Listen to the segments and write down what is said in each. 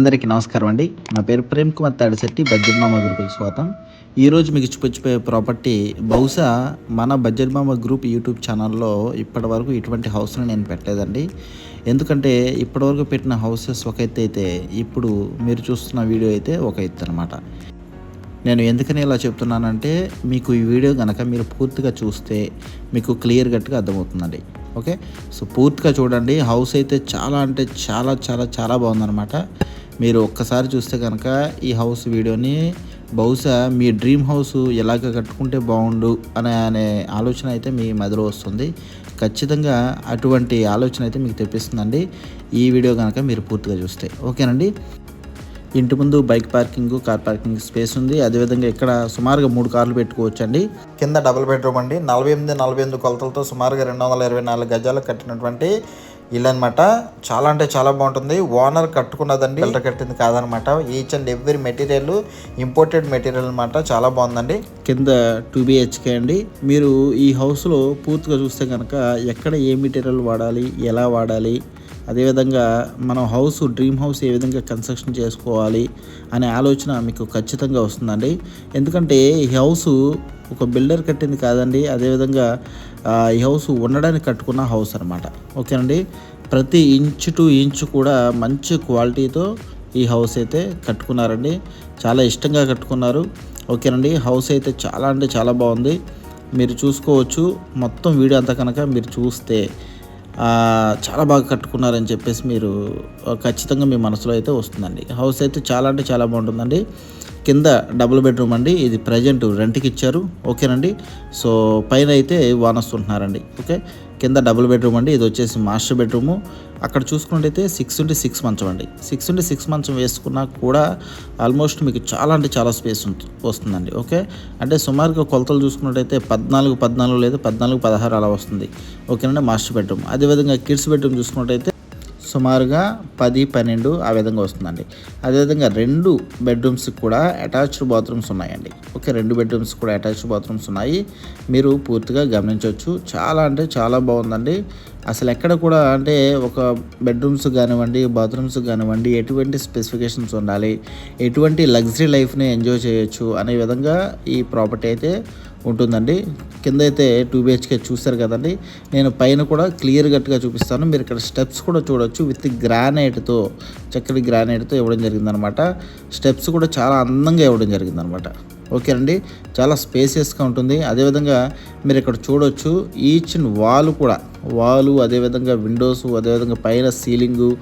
అందరికీ నమస్కారం అండి. నా పేరు ప్రేమ్ కుమార్ తాడిశెట్టి బడ్జెట్ మామ గ్రూప్కి స్వాగతం. ఈరోజు మీకు చూపించిపోయే ప్రాపర్టీ బహుశా మన బడ్జెట్ మామ గ్రూప్ యూట్యూబ్ ఛానల్లో ఇప్పటివరకు ఇటువంటి హౌస్ని నేను పెట్టలేదండి. ఎందుకంటే ఇప్పటివరకు పెట్టిన హౌసెస్ ఒక ఎత్తు అయితే ఇప్పుడు మీరు చూస్తున్న వీడియో అయితే ఒక ఎత్తు అనమాట నేను ఎందుకని ఇలా చెప్తున్నానంటే మీకు ఈ వీడియో కనుక మీరు పూర్తిగా చూస్తే మీకు క్లియర్ కట్గా అర్థమవుతుందండి. ఓకే? సో పూర్తిగా చూడండి. హౌస్ అయితే చాలా అంటే చాలా చాలా చాలా బాగుందన్నమాట. మీరు ఒక్కసారి చూస్తే కనుక ఈ హౌస్ వీడియోని బహుశా మీ డ్రీమ్ హౌస్ ఎలాగ కట్టుకుంటే బాగుండు అనే అనే ఆలోచన అయితే మీ మదిలో వస్తుంది. ఖచ్చితంగా అటువంటి ఆలోచన అయితే మీకు తెప్పిస్తుందండి. ఈ వీడియో కనుక మీరు పూర్తిగా చూస్తే. ఓకేనండి? ఇంటి ముందు bike parking car parking space ఉంది. అదేవిధంగా ఇక్కడ సుమారుగా మూడు కార్లు పెట్టుకోవచ్చు అండి కింద డబుల్ బెడ్రూమ్ అండి. నలభై ఎనిమిది నలభై ఎనిమిది కొలతలతో సుమారుగా రెండు వందల ఇరవై నాలుగు గజాలు కట్టినటువంటి ఇల్లు అనమాట చాలా అంటే చాలా బాగుంటుంది. ఓనర్ కట్టుకున్నదండి. బిల్డర్ కట్టింది కాదనమాట. Each and every material imported material అనమాట. చాలా బాగుందండి. కింద టూ బిహెచ్కే అండి. మీరు ఈ హౌస్లో పూర్తిగా చూస్తే కనుక ఎక్కడ ఏ మెటీరియల్ వాడాలి ఎలా వాడాలి అదేవిధంగా మనం హౌస్ డ్రీమ్ హౌస్ ఏ విధంగా కన్స్ట్రక్షన్ చేసుకోవాలి అనే ఆలోచన మీకు ఖచ్చితంగా వస్తుందండి. ఎందుకంటే ఈ హౌస్ ఒక బిల్డర్ కట్టింది కాదండి అదేవిధంగా ఈ హౌస్ ఉండడానికి కట్టుకున్న హౌస్ అనమాట ఓకేనండి? ప్రతి ఇంచు టు ఇంచు కూడా మంచి క్వాలిటీతో ఈ హౌస్ అయితే కట్టుకున్నారండి. చాలా ఇష్టంగా కట్టుకున్నారు. ఓకేనండి? హౌస్ అయితే చాలా అంటే చాలా బాగుంది. మీరు చూసుకోవచ్చు. మొత్తం వీడియో అంతా కనుక మీరు చూస్తే చాలా బాగా కట్టుకున్నారని చెప్పేసి మీరు ఖచ్చితంగా మీ మనసులో అయితే వస్తుందండి. హౌస్ అయితే చాలా అంటే చాలా బాగుంటుందండి. కింద డబుల్ బెడ్రూమ్ అండి. ఇది ప్రజెంట్ రెంట్కి ఇచ్చారు. ఓకేనండి? సో పైన అయితే వానొస్తుంటున్నారండి. ఓకే? కింద డబుల్ బెడ్రూమ్ అండి. ఇది వచ్చేసి మాస్టర్ బెడ్రూము. అక్కడ చూసుకున్నట్టయితే సిక్స్ ఉంటే సిక్స్ మంచం అండి. సిక్స్ ఉంటే సిక్స్ మంచం వేసుకున్నా కూడా ఆల్మోస్ట్ మీకు చాలా అంటే చాలా స్పేస్ వస్తుందండి. ఓకే? అంటే సుమారుగా కొలతలు చూసుకున్నట్టయితే పద్నాలుగు పద్నాలుగు లేదా. పద్నాలుగు పదహారు అలా వస్తుంది. ఓకేనండి? Master bedroom. అదేవిధంగా కిడ్స్ బెడ్రూమ్ చూసుకున్నట్టయితే సుమారుగా పది పన్నెండు ఆ విధంగా వస్తుందండి. అదేవిధంగా రెండు బెడ్రూమ్స్ కూడా అటాచ్డ్ బాత్రూమ్స్ ఉన్నాయండి. ఓకే రెండు బెడ్రూమ్స్ కూడా అటాచ్డ్ బాత్రూమ్స్ ఉన్నాయి. మీరు పూర్తిగా గమనించవచ్చు. చాలా అంటే చాలా బాగుందండి. అసలు ఎక్కడ కూడా అంటే ఒక బెడ్రూమ్స్ కానివ్వండి బాత్రూమ్స్ కానివ్వండి ఎటువంటి స్పెసిఫికేషన్స్ ఉండాలి ఎటువంటి లగ్జరీ లైఫ్ని ఎంజాయ్ చేయొచ్చు అనే విధంగా ఈ ప్రాపర్టీ అయితే ఉంటుందండి. కింద అయితే టూ బిహెచ్కే చూస్తారు కదండి నేను పైన కూడా క్లియర్ కట్గా చూపిస్తాను. మీరు ఇక్కడ స్టెప్స్ కూడా చూడొచ్చు విత్ గ్రానైట్తో చక్కటి గ్రానైట్తో ఇవ్వడం జరిగిందనమాట. స్టెప్స్ కూడా చాలా అందంగా ఇవ్వడం జరిగిందనమాట. ఓకేనండి చాలా స్పేసియస్గా ఉంటుంది. అదేవిధంగా మీరు ఇక్కడ చూడొచ్చు ఈచ్ వాల్ కూడా వాలు అదేవిధంగా విండోస్ అదేవిధంగా పైన సీలింగు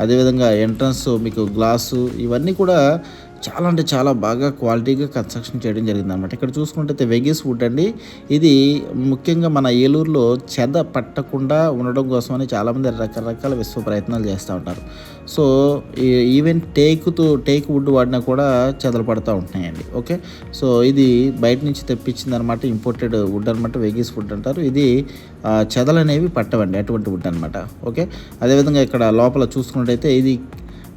అదేవిధంగా ఎంట్రన్స్ మీకు గ్లాసు ఇవన్నీ కూడా చాలా అంటే చాలా బాగా క్వాలిటీగా కన్స్ట్రక్షన్ చేయడం జరిగింది అనమాట ఇక్కడ చూసుకుంటే వెగీస్ వుడ్ అండి. ఇది ముఖ్యంగా మన ఏలూరులో చెద పట్టకుండా ఉండడం కోసమని చాలామంది రకరకాల విశ్వ ప్రయత్నాలు చేస్తూ ఉంటారు. సో ఈ- ఈవెన్ టేక్తో టేక్ వుడ్ వాడినా కూడా చెదలు పడుతూ ఉంటున్నాయండి. ఓకే? సో ఇది బయట నుంచి తెప్పించింది అనమాట ఇంపోర్టెడ్ వుడ్ అనమాట వెగీస్ వుడ్ అంటారు. ఇది చెదలు అనేవి పట్టవండి అటువంటి వుడ్ అనమాట. ఓకే? అదేవిధంగా ఇక్కడ లోపల చూసుకున్నట్టయితే ఇది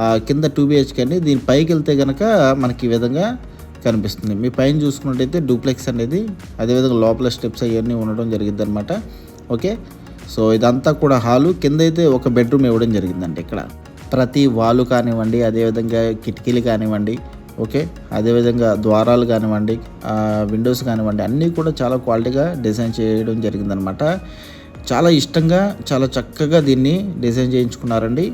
కింద టూ బిహెచ్కే అండి. దీని పైకి వెళ్తే కనుక మనకి ఈ విధంగా కనిపిస్తుంది. మీ పైన చూసుకున్నట్టయితే డూప్లెక్స్ అనేది అదేవిధంగా లోపల స్టెప్స్ అవన్నీ ఉండడం జరిగింది అనమాట ఓకే? సో ఇదంతా కూడా హాలు. కింద అయితే ఒక బెడ్రూమ్ ఇవ్వడం జరిగిందండి ఇక్కడ. ప్రతి వాలు కానివ్వండి అదేవిధంగా కిటికీలు కానివ్వండి ఓకే? అదేవిధంగా ద్వారాలు కానివ్వండి విండోస్ కానివ్వండి అన్నీ కూడా చాలా క్వాలిటీగా డిజైన్ చేయడం జరిగిందనమాట చాలా ఇష్టంగా చాలా చక్కగా దీన్ని డిజైన్ చేయించుకున్నారండి.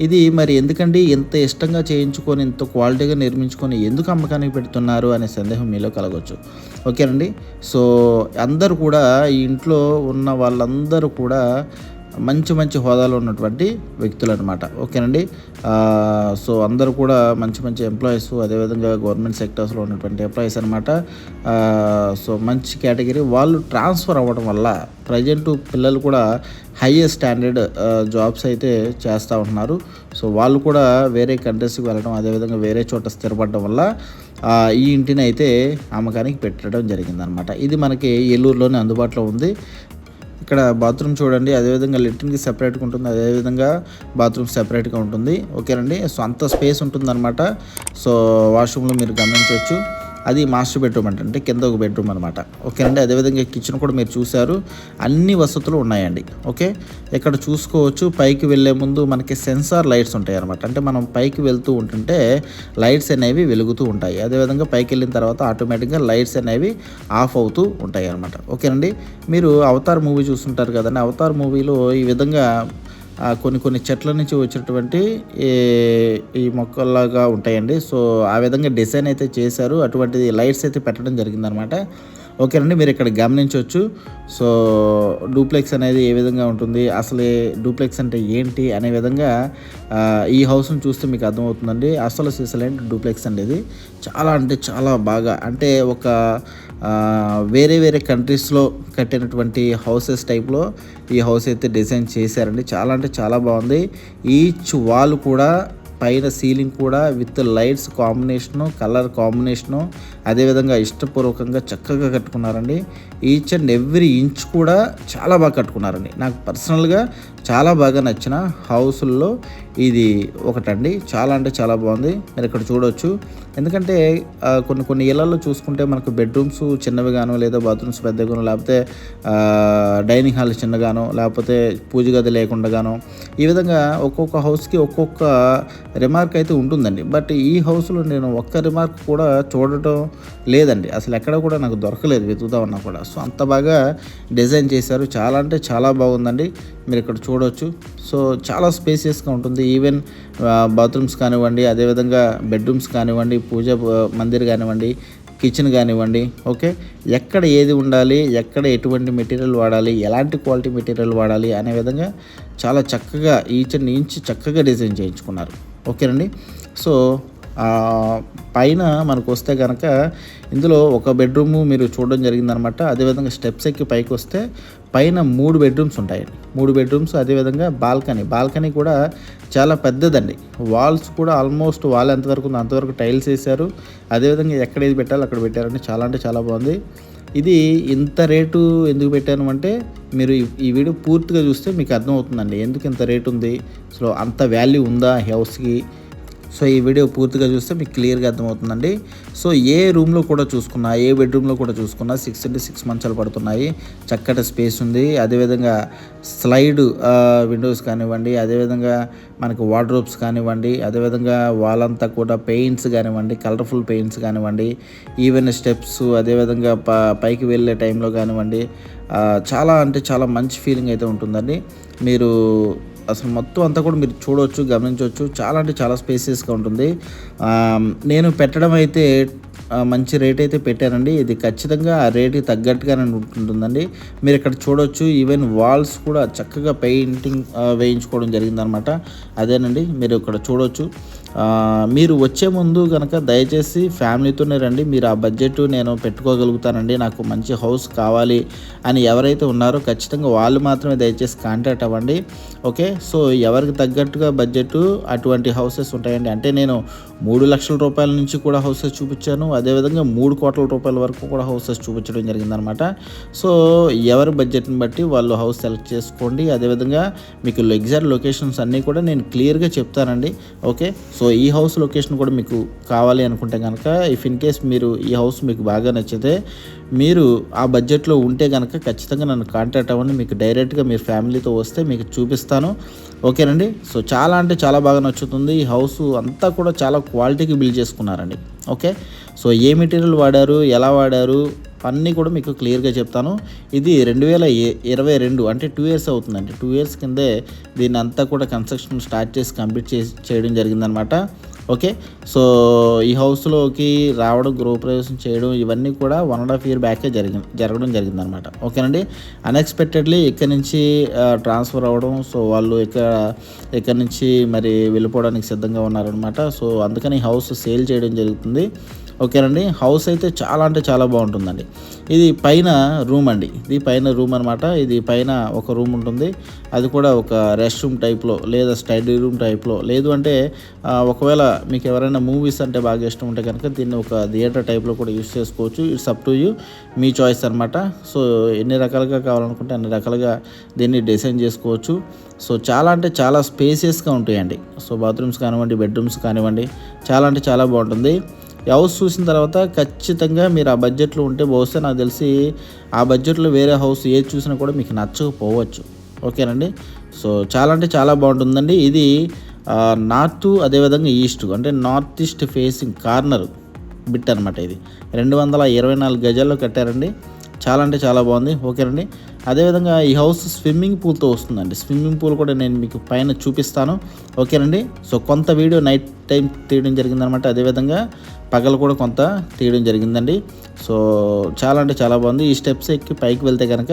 ఇది మరి ఎందుకండి ఇంత ఇష్టంగా చేయించుకొని ఇంత క్వాలిటీగా నిర్మించుకొని ఎందుకు అమ్మకానికి పెడుతున్నారు అనే సందేహం మీలో కలగవచ్చు ఓకేనండి? సో అందరూ కూడా ఈ ఇంట్లో ఉన్న వాళ్ళందరూ కూడా మంచి మంచి హోదాలో ఉన్నటువంటి వ్యక్తులు అనమాట ఓకేనండి సో అందరూ కూడా మంచి మంచి ఎంప్లాయీస్ అదేవిధంగా గవర్నమెంట్ సెక్టర్స్లో ఉన్నటువంటి ఎంప్లాయీస్ అనమాట. సో మంచి కేటగిరీ వాళ్ళు ట్రాన్స్ఫర్ అవ్వడం వల్ల ప్రజెంట్ పిల్లలు కూడా హైయెస్ట్ స్టాండర్డ్ జాబ్స్ అయితే చేస్తూ ఉంటున్నారు. సో వాళ్ళు కూడా వేరే కంట్రీస్కి వెళ్ళడం అదేవిధంగా వేరే చోట స్థిరపడడం వల్ల ఈ ఇంటిని అయితే అమ్మకానికి పెట్టడం జరిగిందనమాట. ఇది మనకి ఏలూరులోనే అందుబాటులో ఉంది. ఇక్కడ బాత్రూమ్ చూడండి అదేవిధంగా లెట్రిన్కి సెపరేట్గా ఉంటుంది అదేవిధంగా బాత్రూమ్ సెపరేట్గా ఉంటుంది. ఓకేనండి? సో అంత స్పేస్ ఉంటుందన్నమాట. సో వాష్రూమ్లో మీరు గమనించవచ్చు. అది మాస్టర్ బెడ్రూమ్ అంటే అంటే కింద ఒక బెడ్రూమ్ అనమాట ఓకేనండి అదేవిధంగా కిచెన్ కూడా మీరు చూశారు. అన్ని వసతులు ఉన్నాయండి ఓకే? ఇక్కడ చూసుకోవచ్చు పైకి వెళ్ళే ముందు మనకి సెన్సార్ లైట్స్ ఉంటాయి అనమాట అంటే మనం పైకి వెళ్తూ ఉంటుంటే లైట్స్ అనేవి వెలుగుతూ ఉంటాయి. అదేవిధంగా పైకి వెళ్ళిన తర్వాత ఆటోమేటిక్గా లైట్స్ అనేవి ఆఫ్ అవుతూ ఉంటాయి అనమాట ఓకేనండి? మీరు అవతార్ మూవీ చూస్తుంటారు కదండి అవతార్ మూవీలో ఈ విధంగా కొన్ని కొన్ని చెట్ల నుంచి వచ్చినటువంటి ఈ మొక్కల్లాగా ఉంటాయండి. సో ఆ విధంగా డిజైన్ అయితే చేశారు. అటువంటి లైట్స్ అయితే పెట్టడం జరిగిందనమాట. ఓకేనండి మీరు ఇక్కడ గమనించవచ్చు. సో డూప్లెక్స్ అనేది ఏ విధంగా ఉంటుంది? అసలు డూప్లెక్స్ అంటే ఏంటి? అనే విధంగా ఈ హౌస్ని చూస్తే మీకు అర్థమవుతుందండి. అసలు సిసలైన్ డూప్లెక్స్ అనేది? చాలా అంటే చాలా బాగా అంటే ఒక వేరే వేరే కంట్రీస్లో కట్టినటువంటి హౌసెస్ టైప్లో ఈ హౌస్ అయితే డిజైన్ చేశారండి. చాలా అంటే చాలా బాగుంది. ఈచ్ వాల్ కూడా పైన సీలింగ్ కూడా with lights combination colour combination అదేవిధంగా ఇష్టపూర్వకంగా చక్కగా కట్టుకున్నారండి. ఈచ్ అండ్ ఎవ్రీ ఇంచ్ కూడా చాలా బాగా కట్టుకున్నారండి. నాకు పర్సనల్గా చాలా బాగా నచ్చిన హౌస్లో ఇది ఒకటండి. చాలా అంటే చాలా బాగుంది. మీరు ఇక్కడ చూడవచ్చు ఎందుకంటే కొన్ని కొన్ని ఇళ్ళలో చూసుకుంటే మనకు బెడ్రూమ్స్ చిన్నవిగాను లేదా బాత్రూమ్స్ పెద్దగాను లేకపోతే డైనింగ్ హాల్ చిన్నగాను లేకపోతే పూజ గది లేకుండాగాను ఈ విధంగా ఒక్కొక్క హౌస్కి ఒక్కొక్క రిమార్క్ అయితే ఉంటుందండి. బట్ ఈ హౌస్లో నేను ఒక్క రిమార్క్ కూడా చూడటం లేదండి. అసలు ఎక్కడ కూడా నాకు దొరకలేదు వెతుకుతా ఉన్నా కూడా. సో అంత బాగా డిజైన్ చేశారు. చాలా అంటే చాలా బాగుందండి. మీరు ఇక్కడ చూ చూడవచ్చు సో చాలా స్పేసియస్గా ఉంటుంది. ఈవెన్ బాత్రూమ్స్ కానివ్వండి అదేవిధంగా బెడ్రూమ్స్ కానివ్వండి పూజ మందిర్ కానివ్వండి కిచెన్ కానివ్వండి ఓకే? ఎక్కడ ఏది ఉండాలి ఎక్కడ ఎటువంటి మెటీరియల్ వాడాలి ఎలాంటి క్వాలిటీ మెటీరియల్ వాడాలి అనే విధంగా చాలా చక్కగా ఈచ్ అండ్ ఇంచ్ చక్కగా డిజైన్ చేయించుకున్నారు. ఓకేనండి? సో పైన మనకు వస్తే కనుక ఇందులో ఒక బెడ్రూమ్ మీరు చూడడం జరిగిందనమాట. అదేవిధంగా స్టెప్స్ ఎక్కి పైకి వస్తే పైన మూడు బెడ్రూమ్స్ ఉంటాయండి. మూడు బెడ్రూమ్స్ అదేవిధంగా బాల్కనీ. బాల్కనీ కూడా చాలా పెద్దదండి. వాల్స్ కూడా ఆల్మోస్ట్ వాల్ ఎంతవరకు ఉందో అంతవరకు టైల్స్ వేశారు. అదేవిధంగా ఎక్కడ ఏది పెట్టాలో అక్కడ పెట్టారండి. చాలా అంటే చాలా బాగుంది. ఇది ఇంత రేటు ఎందుకు పెట్టాను అంటే మీరు ఈ- ఈ వీడియో పూర్తిగా చూస్తే మీకు అర్థమవుతుందండి. ఎందుకు ఇంత రేటు ఉంది? సో అంత వాల్యూ ఉందా హౌస్కి? సో ఈ వీడియో పూర్తిగా చూస్తే మీకు క్లియర్గా అర్థమవుతుందండి. సో ఏ రూమ్లో కూడా చూసుకున్నా ఏ బెడ్రూమ్లో కూడా చూసుకున్నా సిక్స్ అంటే సిక్స్ మంచాలు పడుతున్నాయి. చక్కటి స్పేస్ ఉంది. అదేవిధంగా స్లైడ్ విండోస్ కానివ్వండి అదేవిధంగా మనకి వార్డ్రోబ్స్ కానివ్వండి అదేవిధంగా వాల్ అంతా కూడా పెయింట్స్ కానివ్వండి కలర్ఫుల్ పెయింట్స్ కానివ్వండి ఈవెన్ స్టెప్స్ అదేవిధంగా ప పైకి వెళ్ళే టైంలో కానివ్వండి చాలా అంటే చాలా మంచి ఫీలింగ్ అయితే ఉంటుందండి. మీరు అసలు మొత్తం అంతా కూడా మీరు చూడవచ్చు గమనించవచ్చు చాలా అంటే చాలా స్పేసియస్గా ఉంటుంది. నేను పెట్టడం అయితే మంచి రేట్ అయితే పెట్టానండి. ఇది ఖచ్చితంగా ఆ రేట్కి తగ్గట్టుగానే ఉంటుందండి. మీరు ఇక్కడ చూడొచ్చు ఈవెన్ వాల్స్ కూడా చక్కగా పెయింటింగ్ వేయించుకోవడం జరిగిందనమాట. అదేనండి మీరు ఇక్కడ చూడొచ్చు. మీరు వచ్చే ముందు కనుక దయచేసి ఫ్యామిలీతోనే రండి. మీరు ఆ బడ్జెట్ నేను పెట్టుకోగలుగుతానండి. నాకు మంచి హౌస్ కావాలి అని ఎవరైతే ఉన్నారో ఖచ్చితంగా వాళ్ళు మాత్రమే దయచేసి కాంటాక్ట్ అవ్వండి. ఓకే? సో ఎవరికి తగ్గట్టుగా బడ్జెట్ అటువంటి హౌసెస్ ఉంటాయండి. అంటే నేను మూడు లక్షల రూపాయల నుంచి కూడా హౌసెస్ చూపించాను. అదేవిధంగా మూడు కోట్ల రూపాయల వరకు కూడా హౌసెస్ చూపించడం జరిగిందనమాట సో ఎవరి బడ్జెట్ని బట్టి వాళ్ళు హౌస్ సెలెక్ట్ చేసుకోండి. అదేవిధంగా మీకు ఎగ్జాక్ట్ లొకేషన్స్ అన్నీ కూడా నేను క్లియర్గా చెప్తానండి. ఓకే? సో ఈ హౌస్ లొకేషన్ కూడా మీకు కావాలి అనుకుంటే కనుక ఇఫ్ ఇన్ కేస్ మీరు ఈ హౌస్ మీకు బాగా నచ్చితే మీరు ఆ బడ్జెట్లో ఉంటే కనుక ఖచ్చితంగా నన్ను కాంటాక్ట్ అవ్వండి. మీకు డైరెక్ట్గా మీరు ఫ్యామిలీతో వస్తే మీకు చూపిస్తాను. ఓకేనండి? సో చాలా అంటే చాలా బాగా నచ్చుతుంది. ఈ హౌస్ అంతా కూడా చాలా క్వాలిటీకి బిల్డ్ చేసుకున్నారండి. ఓకే? సో ఏ మెటీరియల్ వాడారు? ఎలా వాడారు? అన్నీ కూడా మీకు క్లియర్గా చెప్తాను. ఇది రెండు వేల ఇరవై రెండు అంటే టూ ఇయర్స్ అవుతుందండి. టూ ఇయర్స్ కిందే దీన్ని అంతా కూడా కన్స్ట్రక్షన్ స్టార్ట్ చేసి కంప్లీట్ చేసి చేయడం జరిగిందనమాట. ఓకే? సో ఈ హౌస్లోకి రావడం గృహప్రవేశం చేయడం ఇవన్నీ కూడా వన్ అండ్ హాఫ్ ఇయర్ బ్యాకే జరిగింది జరగడం జరిగిందనమాట ఓకేనండి? అన్ఎక్స్పెక్టెడ్లీ ఇక్కడ నుంచి ట్రాన్స్ఫర్ అవ్వడం సో వాళ్ళు ఇక్కడ ఇక్కడ నుంచి మరి వెళ్ళిపోవడానికి సిద్ధంగా ఉన్నారనమాట సో అందుకని ఈ హౌస్ సేల్ చేయడం జరుగుతుంది. ఓకేనండి? హౌస్ అయితే చాలా అంటే చాలా బాగుంటుందండి. ఇది పైన రూమ్ అండి. ఇది పైన రూమ్ అనమాట ఇది పైన ఒక రూమ్ ఉంటుంది. అది కూడా ఒక రెస్ట్ రూమ్ టైప్లో లేదా స్టడీ రూమ్ టైప్లో. లేదు అంటే ఒకవేళ మీకు ఎవరైనా మూవీస్ అంటే బాగా ఇష్టం ఉంటే కనుక దీన్ని ఒక థియేటర్ టైప్లో కూడా యూస్ చేసుకోవచ్చు. It's up to you. Me choice అనమాట సో ఎన్ని రకాలుగా కావాలనుకుంటే అన్ని రకాలుగా దీన్ని డిజైన్ చేసుకోవచ్చు. సో చాలా అంటే చాలా స్పేసియస్గా ఉంటాయండి. సో బాత్రూమ్స్ కానివ్వండి బెడ్రూమ్స్ కానివ్వండి చాలా అంటే చాలా బాగుంటుంది. హౌస్ చూసిన తర్వాత ఖచ్చితంగా మీరు ఆ బడ్జెట్లో ఉంటే బహుశా నాకు తెలిసి ఆ బడ్జెట్లో వేరే హౌస్ ఏది చూసినా కూడా మీకు నచ్చకపోవచ్చు. ఓకేనండి? సో చాలా అంటే చాలా బాగుంటుందండి. ఇది నార్త్ అదేవిధంగా ఈస్ట్. అంటే north east facing corner bit అనమాట ఇది. రెండు వందల ఇరవై నాలుగు గజాల్లో కట్టారండి. చాలా అంటే చాలా బాగుంది. ఓకేనండి? అదేవిధంగా ఈ హౌస్ స్విమ్మింగ్ పూల్తో వస్తుందండి. స్విమ్మింగ్ పూల్ కూడా నేను మీకు పైన చూపిస్తాను. ఓకేనండి? సో కొంత వీడియో నైట్ టైం తీయడం జరిగిందనమాట. అదేవిధంగా పగలు కూడా కొంత తీయడం జరిగిందండి. సో చాలా అంటే చాలా బాగుంది. ఈ స్టెప్స్ ఎక్కి పైకి వెళ్తే కనుక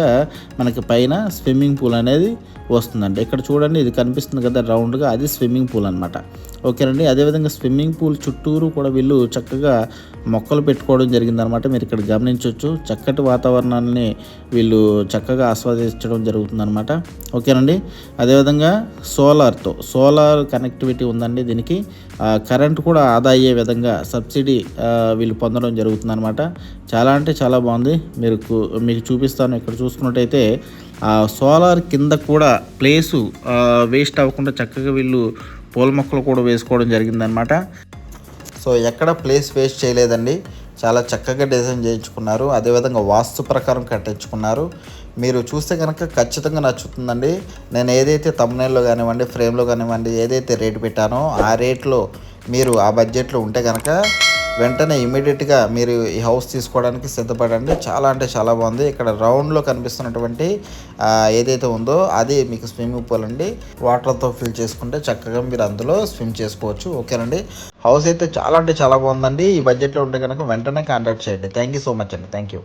మనకి పైన స్విమ్మింగ్ పూల్ అనేది వస్తుందండి. ఇక్కడ చూడండి ఇది కనిపిస్తుంది కదా రౌండ్గా. అది స్విమ్మింగ్ పూల్ అనమాట. ఓకేనండి? అదేవిధంగా స్విమ్మింగ్ పూల్ చుట్టూరు కూడా వీళ్ళు చక్కగా మొక్కలు పెట్టుకోవడం జరిగిందనమాట. మీరు ఇక్కడ గమనించవచ్చు చక్కటి వాతావరణాన్ని వీళ్ళు చక్కగా ఆస్వాదించడం జరుగుతుందనమాట ఓకేనండి? అదేవిధంగా సోలార్తో సోలార్ కనెక్టివిటీ ఉందండి దీనికి. కరెంట్ కూడా ఆదా అయ్యే విధంగా సబ్సిడీ వీళ్ళు పొందడం జరుగుతుందనమాట చాలా అంటే చాలా బాగుంది. మీరు మీకు చూపిస్తాను. ఇక్కడ చూసుకున్నట్టయితే ఆ సోలార్ కింద కూడా ప్లేసు వేస్ట్ అవ్వకుండా చక్కగా వీళ్ళు పూల మొక్కలు కూడా వేసుకోవడం జరిగిందనమాట సో ఎక్కడ ప్లేస్ వేస్ట్ చేయలేదండి. చాలా చక్కగా డిజైన్ చేయించుకున్నారు. అదేవిధంగా వాస్తు ప్రకారం కట్టించుకున్నారు. మీరు చూస్తే కనుక ఖచ్చితంగా నచ్చుతుందండి. నేను ఏదైతే తమ్నేల్లో కానివ్వండి ఫ్రేమ్లో కానివ్వండి ఏదైతే రేట్ పెట్టానో ఆ రేట్లో మీరు ఆ బడ్జెట్లో ఉంటే కనుక వెంటనే ఇమీడియట్గా మీరు ఈ హౌస్ తీసుకోవడానికి సిద్ధపడండి. చాలా అంటే చాలా బాగుంది. ఇక్కడ రౌండ్లో కనిపిస్తున్నటువంటి ఏదైతే ఉందో అది మీకు స్విమ్మింగ్ పూల్ అండి. వాటర్తో ఫిల్ చేసుకుంటే చక్కగా మీరు అందులో స్విమ్ చేసుకోవచ్చు. ఓకేనండి? హౌస్ అయితే చాలా అంటే చాలా బాగుందండి. ఈ బడ్జెట్లో ఉంటే కనుక వెంటనే కాంటాక్ట్ చేయండి. థ్యాంక్ యూ సో మచ్ అండి. Thank you